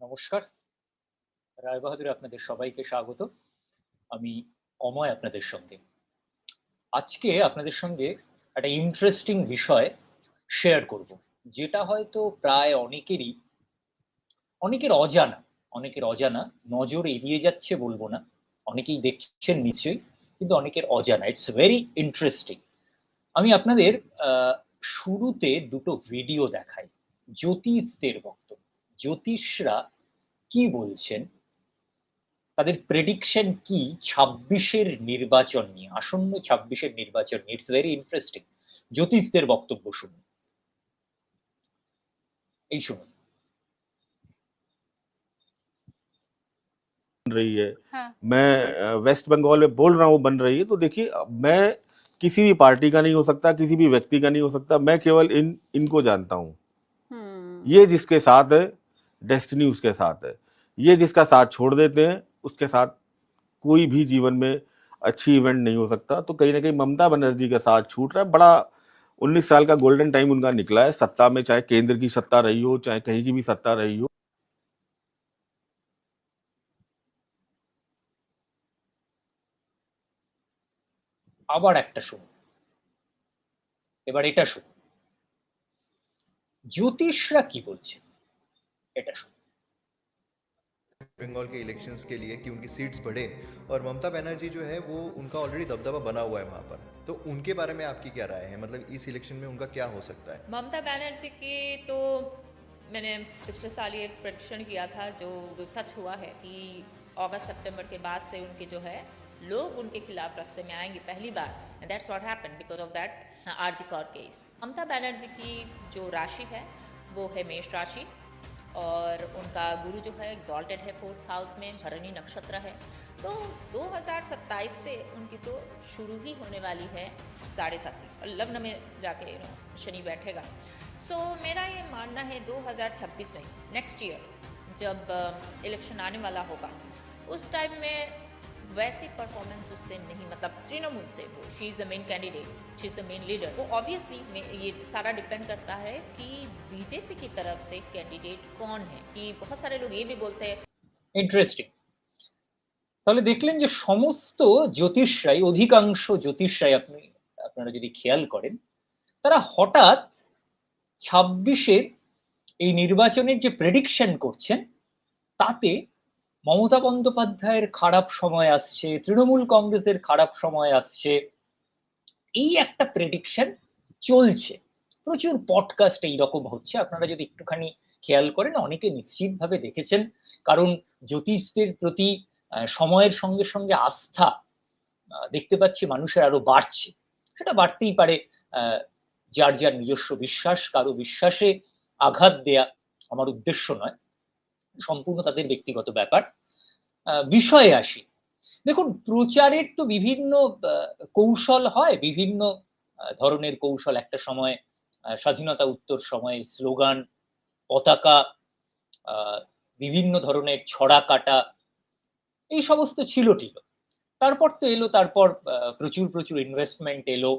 নমস্কার। রায়বাহাদুর আপনাদের সবাইকে স্বাগত। আমি অময় আপনাদের সঙ্গে। আজকে আপনাদের সঙ্গে একটা ইন্টারেস্টিং বিষয় শেয়ার করব, যেটা হয়তো প্রায় অনেকেরই, অনেকের অজানা অনেকের অজানা, নজর এড়িয়ে যাচ্ছে বলব না। অনেকেই দেখছেন নিশ্চয়ই, কিন্তু অনেকের অজানা। ইটস ভেরি ইন্টারেস্টিং আমি আপনাদের শুরুতে দুটো ভিডিও দেখাই, জ্যোতিষদের বক্তব্য। জ্যোতিষরা কি বলছেন তাদের প্রেডিকশন কি ছাব্বিশের নির্বাচন নিয়ে আসন্ন ছাব্বিশের নির্বাচন নিয়ে ইটস ভেরি ইন্টারেস্টিং জ্যোতিষদের বক্তব্য শুনুন এই শুনুন बन रही है हाँ मैं अ, वेस्ट बंगाल में बोल रहा हूँ बन रही है तो देखिए अब मैं किसी भी पार्टी का नहीं हो सकता किसी भी व्यक्ति का नहीं हो सकता मैं केवल इन इनको जानता हूँ हम्म ये जिसके साथ है डेस्टिनी उसके साथ है ये जिसका साथ छोड़ देते हैं उसके साथ कोई भी जीवन में अच्छी इवेंट नहीं हो सकता तो कहीं ना कहीं ममता बनर्जी का साथ छूट रहा है बड़ा उन्नीस साल का गोल्डन टाइम उनका निकला है सत्ता में चाहे केंद्र की सत्ता रही हो चाहे कहीं की भी सत्ता रही हो আবার একটা শুনুন এবার এটা শুনুন জ্যোতিষরা কি বলছেন क्रिकेटर बंगाल के इलेक्शंस के लिए कि उनकी सीट्स बढ़े और ममता बनर्जी जो है वो उनका ऑलरेडी दबदबा बना हुआ है वहाँ पर। तो उनके बारे में आपकी क्या राय है? मतलब इस इलेक्शन में उनका क्या हो सकता है? ममता बनर्जी की तो मैंने पिछले साल ये प्रदर्शन किया था जो सच हुआ है कि अगस्त सितंबर के बाद से उनके जो है लोग उनके खिलाफ रास्ते में आएँगे पहली बार। That's what happen because of that R G Kar case Mamata Banerjee की जो राशि है वो है मेष राशि। और उनका गुरु जो है एग्जॉल्टेड है फोर्थ हाउस में भरणी नक्षत्र है। तो 2027 से उनकी तो शुरू ही होने वाली है साढ़े सात और लग्न में जाके शनि बैठेगा। सो so, मेरा ये मानना है 2026 में नेक्स्ट ईयर जब इलेक्शन आने वाला होगा उस टाइम में वैसी परफॉर्मेंस उससे नहीं मतलब तृणमूल से वो she is the main candidate she is the main leader वो ऑब्वियसली ये सारा डिपेंड करता है कि बीजेपी की तरफ से कैंडिडेट कौन है कि बहुत सारे लोग ये भी बोलते हैं ইন্টারেস্টিং তাহলে দেখলেন যে সমস্ত জ্যোতিষরাই অধিকাংশ জ্যোতিষরাই আপনি আপনারা যদি খেয়াল করেন তারা হঠাৎ ছাব্বিশের এই নির্বাচনের যে প্রেডিকশন করছেন তাতে মমতা বন্দ্যোপাধ্যায়ের খারাপ সময় আসছে, তৃণমূল কংগ্রেসের খারাপ সময় আসছে, এই একটা প্রেডিকশন চলছে। প্রচুর পডকাস্ট এইরকম হচ্ছে। আপনারা যদি একটুখানি খেয়াল করেন, অনেকে নিশ্চিতভাবে দেখেছেন। কারণ জ্যোতিষদের প্রতি সময়ের সঙ্গে সঙ্গে আস্থা দেখতে পাচ্ছি মানুষের আরও বাড়ছে। সেটা বাড়তেই পারে যার যার নিজস্ব বিশ্বাস, কারও বিশ্বাসে আঘাত দেয়া আমার উদ্দেশ্য নয়। সম্পূর্ণ তাদের ব্যক্তিগত ব্যাপার। বিষয়ে আসি। দেখুন, প্রচারের তো বিভিন্ন কৌশল হয়, বিভিন্ন ধরনের কৌশল। একটা সময় স্বাধীনতা উত্তর সময়ে স্লোগান, পতাকা বিভিন্ন ধরনের ছড়া কাটা, এই সমস্ত ছিল টিল তারপর তো এলো, তারপর প্রচুর প্রচুর ইনভেস্টমেন্ট এলো।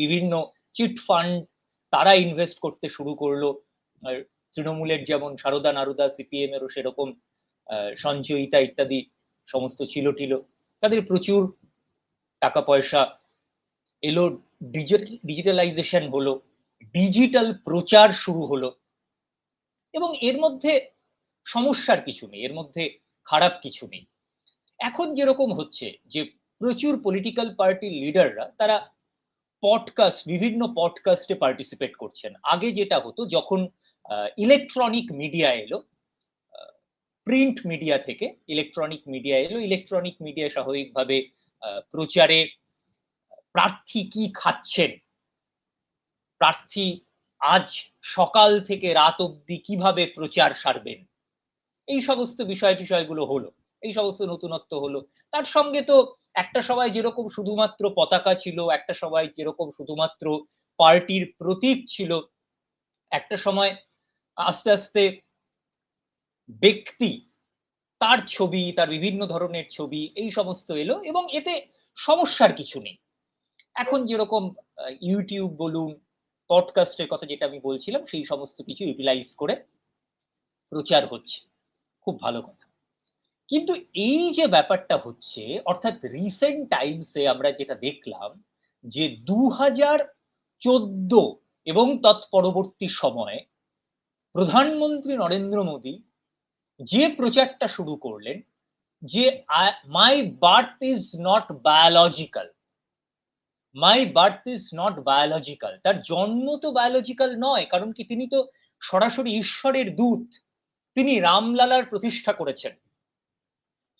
বিভিন্ন চিট ফান্ড, তারা ইনভেস্ট করতে শুরু করল। তৃণমূলের যেমন সারদা নারুদা সিপিএম এরও সেরকম সঞ্চয়িতা ইত্যাদি সমস্ত ছিল টিল তাদের প্রচুর টাকা পয়সা এলো ডিজিটালাইজেশন হলো, ডিজিটাল প্রচার শুরু হলো, এবং এর মধ্যে সমস্যার কিছু নেই, এর মধ্যে খারাপ কিছু নেই। এখন যেরকম হচ্ছে যে প্রচুর পলিটিক্যাল পার্টির লিডাররা তারা পডকাস্ট বিভিন্ন পডকাস্টে পার্টিসিপেট করছেন। আগে যেটা হতো, যখন ইলেকট্রনিক মিডিয়া এলো প্রিন্ট মিডিয়া থেকে ইলেকট্রনিক মিডিয়া এলো ইলেকট্রনিক মিডিয়া স্বাভাবিকভাবে প্রচারে প্রার্থী কি খাচ্ছেন? প্রার্থী আজ সকাল থেকে রাত অবধি কীভাবে প্রচার সারবেন? এই সমস্ত বিষয় টিষয়গুলো হলো, এই সমস্ত নতুনত্ব হলো। তার সঙ্গে তো একটা সময় যেরকম শুধুমাত্র পতাকা ছিল, একটা সময় যেরকম শুধুমাত্র পার্টির প্রতীক ছিল, একটা সময় আস্তে আস্তে ব্যক্তি, তার ছবি, তার বিভিন্ন ধরনের ছবি, এই সমস্ত এলো এবং এতে সমস্যার কিছু নেই। এখন যেরকম ইউটিউব বলুন পডকাস্টের কথা যেটা আমি বলছিলাম, সেই সমস্ত কিছু ইউটিলাইজ করে প্রচার হচ্ছে। খুব ভালো কথা। কিন্তু এই যে ব্যাপারটা হচ্ছে, অর্থাৎ রিসেন্ট টাইমসে আমরা যেটা দেখলাম, যে দু হাজার চোদ্দ এবং তৎপরবর্তী সময়ে প্রধানমন্ত্রী নরেন্দ্র মোদী যে প্রচারটা শুরু করলেন যে my birth is not biological my birth is not biological তার জন্ম তো বায়োলজিক্যাল নয়, কারণ কি তিনি তো সরাসরি ঈশ্বরের দূত। তিনি রামলালার প্রতিষ্ঠা করেছেন।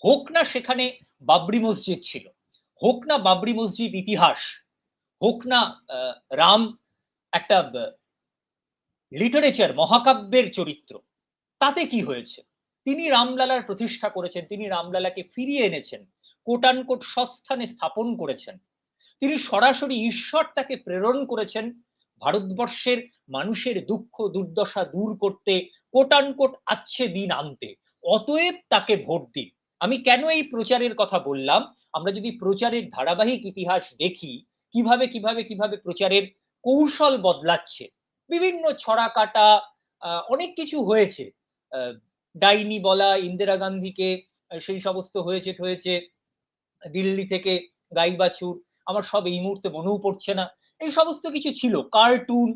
হোক না সেখানে বাবরি মসজিদ ছিল, হোক না বাবরি মসজিদ ইতিহাস, হোক না রাম একটা লিটারেচার মহাকাব্যের চরিত্র। তাতে কি হয়েছে? তিনি রামলালার প্রতিষ্ঠা করেছেন, তিনি রামলালাকে ফিরিয়ে এনেছেন কোটানকোট সস্থানে স্থাপন করেছেন। তিনি সরাসরি ঈশ্বর তাকে প্রেরণ করেছেন, ভারতবর্ষের মানুষের দুঃখ, দুর্দশা দূর করতে কোটানকোট আচ্ছে দিন আনতে, অতএব তাকে ভোট দিন। আমি কেন এই প্রচারের কথা বললাম? আমরা যদি প্রচারের ধারাবাহিক ইতিহাস দেখি, কীভাবে কীভাবে কীভাবে প্রচারের কৌশল বদলাচ্ছে বিভিন্ন ছড়া কাটা অনেক কিছু হয়েছে। ডাইনি বলা, ইন্দিরা গান্ধীকে সেই সমস্ত হয়েছে হয়েছে দিল্লি থেকে গাই বাছুর, আমার সব এই মুহূর্তে মনেও পড়ছে না। এই সমস্ত কিছু ছিল। কার্টুন,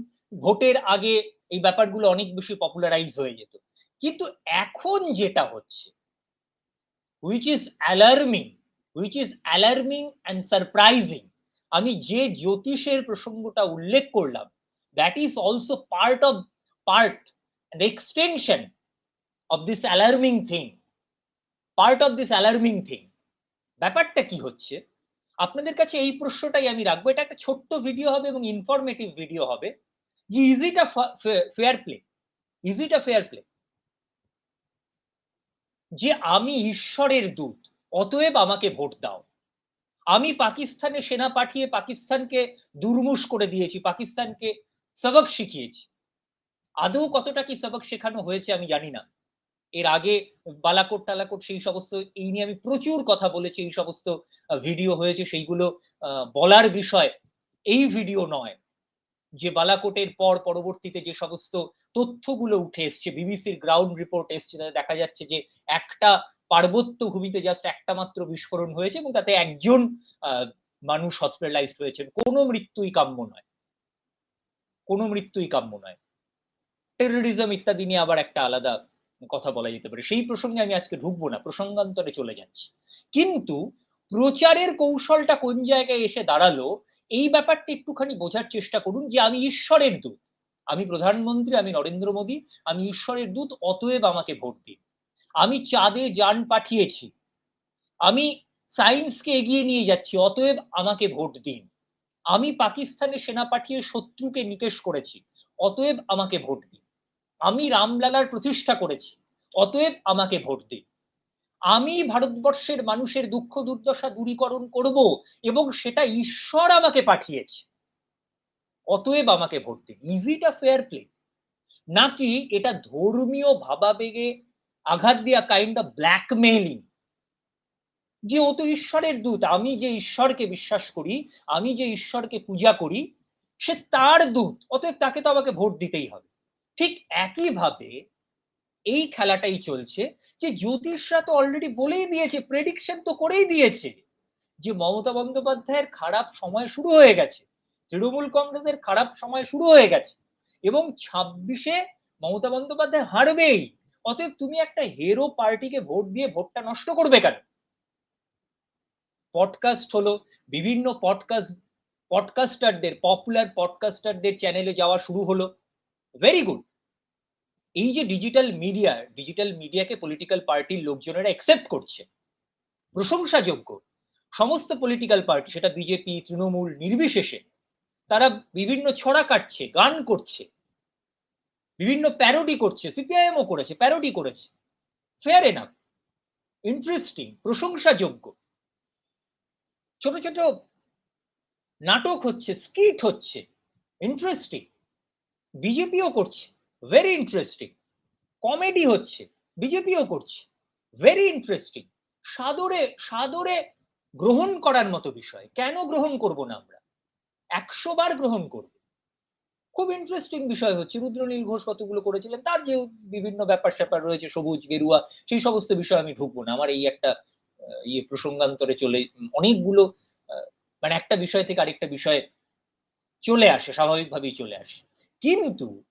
ভোটের আগে এই ব্যাপারগুলো অনেক বেশি পপুলারাইজ হয়ে যেত। কিন্তু এখন যেটা হচ্ছে which is alarming which is alarming and surprising আমি যে জ্যোতিষের প্রসঙ্গটা উল্লেখ করলাম that is also part of part and extension of this alarming thing part of this alarming thing ব্যাপারটা কি হচ্ছে? আপনাদের কাছে এই প্রশ্নটাই আমি রাখব। এটা একটা ছোট্ট ভিডিও হবে এবং ইনফরমেটিভ ভিডিও হবে যে is it a fair play is it a fair play যে আমি ঈশ্বরের দূত, অতএব আমাকে ভোট দাও। আমি পাকিস্তানে সেনা পাঠিয়ে পাকিস্তানকে দুর্মুষ করে দিয়েছি, পাকিস্তানকে সবক শিখিয়েছি। আদৌ কতটা কি সবক শেখানো হয়েছে আমি জানি না। এর আগে বালাকোট টালাকোট সেই সমস্ত, এই নিয়ে আমি প্রচুর কথা বলেছি, এই সমস্ত ভিডিও হয়েছে, সেইগুলো বলার বিষয় এই ভিডিও নয়। যে বালাকোটের পর পরবর্তীতে যে সমস্ত তথ্যগুলো উঠে এসছে, বিবিসির গ্রাউন্ড রিপোর্ট এসছে, তাতে দেখা যাচ্ছে যে একটা পার্বত্য ভূমিতে জাস্ট একটা মাত্র বিস্ফোরণ হয়েছে এবং তাতে একজন মানুষ হসপিটালাইজড হয়েছেন কোনো মৃত্যুই কাম্য নয়। কোনো মৃত্যুই কাম্য নয়। টেরোরিজম ইত্যাদি নিয়ে আবার একটা আলাদা কথা বলা যেতে পারে। সেই প্রসঙ্গে আমি আজকে ঢুকবো না, প্রসঙ্গান্তরে চলে যাচ্ছি। কিন্তু প্রচারের কৌশলটা কোন জায়গায় এসে দাঁড়াল, এই ব্যাপারটা একটুখানি বোঝার চেষ্টা করুন যে আমি ঈশ্বরের দূত। আমি প্রধানমন্ত্রী, আমি নরেন্দ্র মোদী, আমি ঈশ্বরের দূত, অতএব আমাকে ভোট দিন। আমি চাঁদে যান পাঠিয়েছি। আমি সায়েন্সকে এগিয়ে নিয়ে যাচ্ছি, অতএব আমাকে ভোট দিন। আমি পাকিস্তানে সেনা পাঠিয়ে শত্রুকে নিকেশ করেছি, অতএব আমাকে ভোট দিন। আমি রামলালার প্রতিষ্ঠা করেছি, অতএব আমাকে ভোট দিন। আমি ভারতবর্ষের মানুষের দুঃখ দুর্দশা দূরীকরণ করব এবং সেটা ঈশ্বর আমাকে পাঠিয়েছে। অতএব আমাকে ভোট দিন। আ ফেয়ার প্লে নাকি এটা ধর্মীয় ভাবাবেগে আঘাত দেওয়া কাইন্ড অফ ব্ল্যাকমেইলিং যে ও তো ঈশ্বরের দূত, আমি যে ঈশ্বরকে বিশ্বাস করি, আমি যে ঈশ্বরকে পূজা করি, সে তার দূত, অতএব তাকে তো আমাকে ভোট দিতেই হবে। ঠিক একইভাবে এই খেলাটাই চলছে যে জ্যোতিষরা তো অলরেডি বলেই দিয়েছে প্রেডিকশন তো করেই দিয়েছে যে মমতা বন্দ্যোপাধ্যায়ের খারাপ সময় শুরু হয়ে গেছে, তৃণমূল কংগ্রেসের খারাপ সময় শুরু হয়ে গেছে এবং ছাব্বিশে মমতা বন্দ্যোপাধ্যায় হারবেই। অতএব তুমি একটা হেরো পার্টিকে ভোট দিয়ে ভোটটা নষ্ট করবে কেন? পডকাস্ট হলো বিভিন্ন পডকাস্ট পডকাস্টারদের পপুলার পডকাস্টারদের চ্যানেলে যাওয়া শুরু হলো। ভেরি গুড এই যে ডিজিটাল মিডিয়া ডিজিটাল মিডিয়াকে পলিটিক্যাল পার্টির লোকজনেরা অ্যাকসেপ্ট করছে, প্রশংসাযোগ্য। সমস্ত পলিটিক্যাল পার্টি সেটা বিজেপি তৃণমূল, নির্বিশেষে, তারা বিভিন্ন ছড়া কাটছে, গান করছে, বিভিন্ন প্যারোডি করছে সিপিআইএমও করেছে প্যারোডি করেছে। ফেয়ার এনাফ ইন্টারেস্টিং প্রশংসাযোগ্য। ছোট ছোট নাটক হচ্ছে স্কিট হচ্ছে ইন্টারেস্টিং বিজেপিও করছে ভেরি ইন্টারেস্টিং কমেডি হচ্ছে, বিজেপিও করছে ভেরি ইন্টারেস্টিং সাদরে সাদরে গ্রহণ করার মতো বিষয়, কেন গ্রহণ করব না আমরা? একশো বার গ্রহণ করব। খুব ইন্টারেস্টিং বিষয় হচ্ছে, রুদ্রনীল ঘোষ কতগুলো করেছিলেন, তার যে বিভিন্ন ব্যাপার স্যাপার রয়েছে, সবুজ, গেরুয়া, সেই সমস্ত বিষয় আমি ঢুকবো না, আমার এই একটা ইয়ে প্রসঙ্গান্তরে চলে, অনেকগুলো মানে একটা বিষয় থেকে আরেকটা বিষয়ে চলে আসে, স্বাভাবিকভাবেই চলে আসে। কিন্তু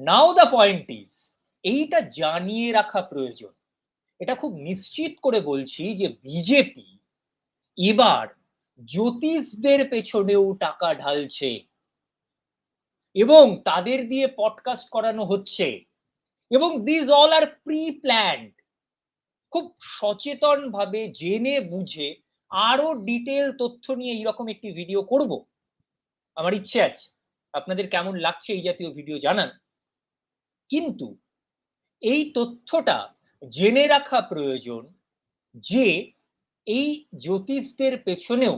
নাও দ্য পয়েন্ট ইজ এইটা জানিয়ে রাখা প্রয়োজন। এটা খুব নিশ্চিত করে বলছি যে বিজেপি এবার জ্যোতিষদের পেছনেও টাকা ঢালছে এবং তাদের দিয়ে পডকাস্ট করানো হচ্ছে এবং this all are pre planned খুব সচেতন ভাবে জেনে বুঝে আরও ডিটেল তথ্য নিয়ে এইরকম একটি ভিডিও করব। আমার ইচ্ছে আছে। আপনাদের কেমন লাগছে এই জাতীয় ভিডিও জানান। কিন্তু এই তথ্যটা জেনে রাখা প্রয়োজন যে এই জ্যোতিষদের পেছনেও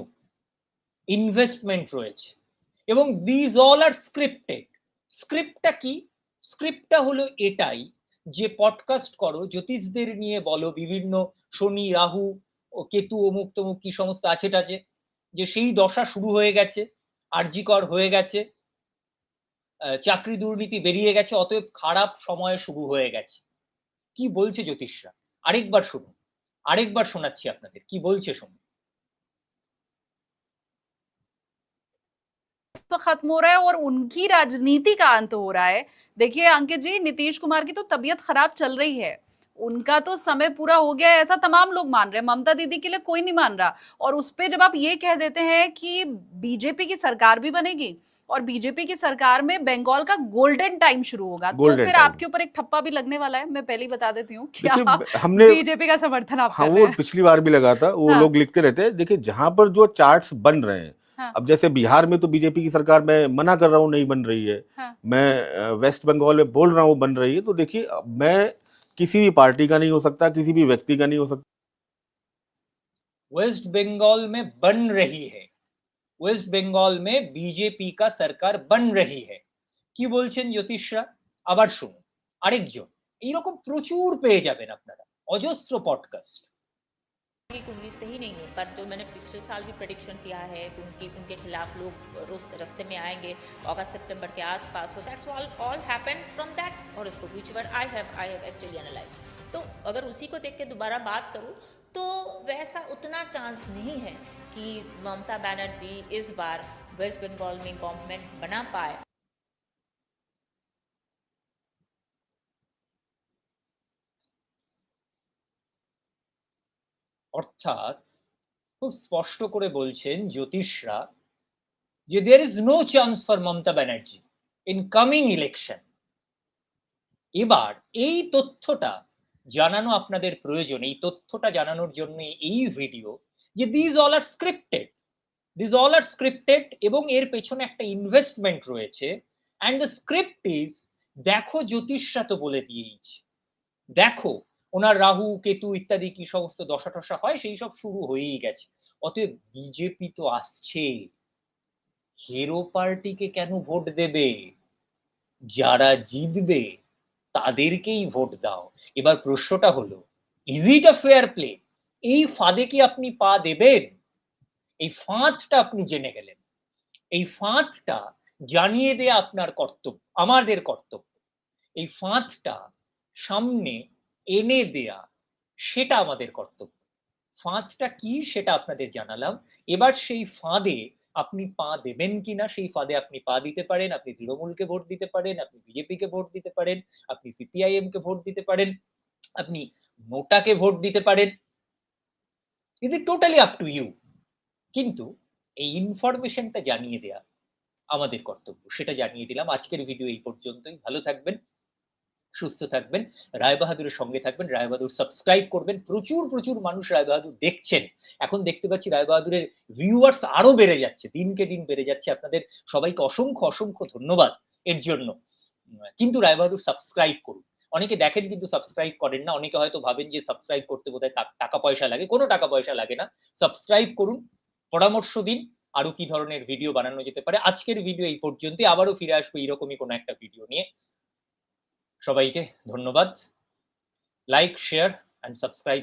ইনভেস্টমেন্ট রয়েছে এবং দিজ অল আর স্ক্রিপ্টেড স্ক্রিপ্টটা কি? স্ক্রিপ্টটা হলো এটাই যে পডকাস্ট করো, জ্যোতিষদের নিয়ে বলো, বিভিন্ন শনি, রাহু, ও কেতু, অমুক তমুক কি সমস্ত আছে টাছে, যে সেই দশা শুরু হয়ে গেছে, আর্যিকর হয়ে গেছে চাকরি দুর্নীতি বেরিয়ে গেছে, অতএব খারাপ সময় শুরু হয়ে গেছে। কি বলছে জ্যোতিষরা? আরেকবার শুনুন, আরেকবার শোনাচ্ছি আপনাদের, কি বলছে শুনুন तो खत्म हो रहा है और उनकी राजनीति का अंत हो रहा है। देखिए अंकित जी नीतीश कुमार की तो तबीयत खराब चल रही है। उनका तो समय पूरा हो गया है ऐसा तमाम लोग मान रहे हैं। ममता दीदी के लिए कोई नहीं मान रहा। और उस पर जब आप ये कह देते हैं कि बीजेपी की सरकार भी बनेगी और बीजेपी की सरकार में बंगाल का गोल्डन टाइम शुरू होगा तो फिर आपके ऊपर एक ठप्पा भी लगने वाला है। मैं पहले ही बता देती हूँ हमने बीजेपी का समर्थन आप हाँ वो पिछली बार भी लगा था वो हाँ। लोग लिखते रहते हैं। देखिए जहाँ पर जो चार्ट्स बन रहे हैं हाँ। अब जैसे बिहार में तो बीजेपी की सरकार मैं मना कर रहा हूँ नहीं बन रही है हाँ। मैं अ, वेस्ट बंगाल में बोल रहा हूँ बन रही है तो देखिए अब मैं किसी भी पार्टी का नहीं हो सकता किसी भी व्यक्ति का नहीं हो सकता वेस्ट बंगाल में बन रही है ওয়েস্ট বেঙ্গল মে বিজেপি কা সরকার বন রহি है কি বলছেন জ্যোতিষরা আবার শুনুন আরেকজন এইরকম প্রচুর পেয়ে যাবেন আপনারা অজস্র পডকাস্ট की कुंडली सही नहीं है, पर जो मैंने पिछले साल भी प्रडिक्शन किया है उनकी, उनके खिलाफ लोग रस्ते में आएँगे अगस्त सितंबर के आसपास। So that's all all happen from that horoscope which where I have I have actually analyse तो अगर उसी को देख के दोबारा बात करूँ तो वैसा उतना चांस नहीं है कि ममता बनर्जी इस बार वेस्ट बंगाल में गवर्नमेंट बना पाए। অর্থাৎ খুব স্পষ্ট করে বলছেন জ্যোতিষরা যে there is no chance for Mamata Banerjee in coming election এবার এই তথ্যটা জানানো আপনাদের প্রয়োজন, এই তথ্যটা জানানোর জন্য এই ভিডিও যে these all are scripted these all are scripted এবং এর পেছনে একটা ইনভেস্টমেন্ট রয়েছে অ্যান্ড দ্য স্ক্রিপ্ট ইজ দেখো জ্যোতিষরা তো বলে দিয়েইছে, দেখো ওনার রাহু, কেতু ইত্যাদি কি সমস্ত দশা টসা হয়? সেই সব শুরু হয়েই গেছে। অতএব বিজেপি তো আসছে। হিরো পার্টিকে কেন ভোট দেবে? যারা জিতবে, তাদেরকেই ভোট দাও। এবার প্রশ্নটা হলো is it a fair play এই ফাঁদে কি আপনি পা দেবেন? এই ফাঁদটা আপনি জেনে গেলেন। এই ফাঁদটা জানিয়ে দেয়া আপনার কর্তব্য, আমাদের কর্তব্য। এই ফাঁদটা সামনে এনে দেয়া, সেটা আমাদের কর্তব্য। ফাঁদটা কি সেটা আপনাদের জানালাম। এবার সেই ফাঁদে আপনি পা দেবেন কিনা, সেই ফাঁদে আপনি পা দিতে পারেন, আপনি তৃণমূলকে ভোট দিতে পারেন, আপনি বিজেপিকে ভোট দিতে পারেন, আপনি সিপিআইএম কে ভোট দিতে পারেন, আপনি নোটাকে ভোট দিতে পারেন। Is it totally up to you কিন্তু এই ইনফরমেশনটা জানিয়ে দেয়া আমাদের কর্তব্য। সেটা জানিয়ে দিলাম। আজকের ভিডিও এই পর্যন্তই। ভালো থাকবেন। সুস্থ থাকবেন, রায় বাহাদুরের সঙ্গে থাকবেন, রায় বাহাদুর সাবস্ক্রাইব করবেন, প্রচুর প্রচুর মানুষ রায় বাহাদুর দেখছেন। এখন দেখতে পাচ্ছি রায় বাহাদুরের ভিউয়ার্স আরও বেড়ে যাচ্ছে, দিনকে দিন বেড়ে যাচ্ছে। আপনাদের সবাইকে অসংখ্য অসংখ্য ধন্যবাদ এর জন্য। কিন্তু রায় বাহাদুর সাবস্ক্রাইব করুন। অনেকে দেখেন কিন্তু সাবস্ক্রাইব করেন না, অনেকে হয়তো ভাবেন যে সাবস্ক্রাইব করতে টা- টাকা পয়সা লাগে। কোনো টাকা পয়সা লাগে না। সাবস্ক্রাইব করুন, পরামর্শ দিন, আরও কি ধরনের ভিডিও বানানো যেতে পারে। আজকের ভিডিও এই পর্যন্তই। আবারও ফিরে আসব এরকমই কোনো একটা ভিডিও নিয়ে। সবাইকে ধন্যবাদ। Like share and subscribe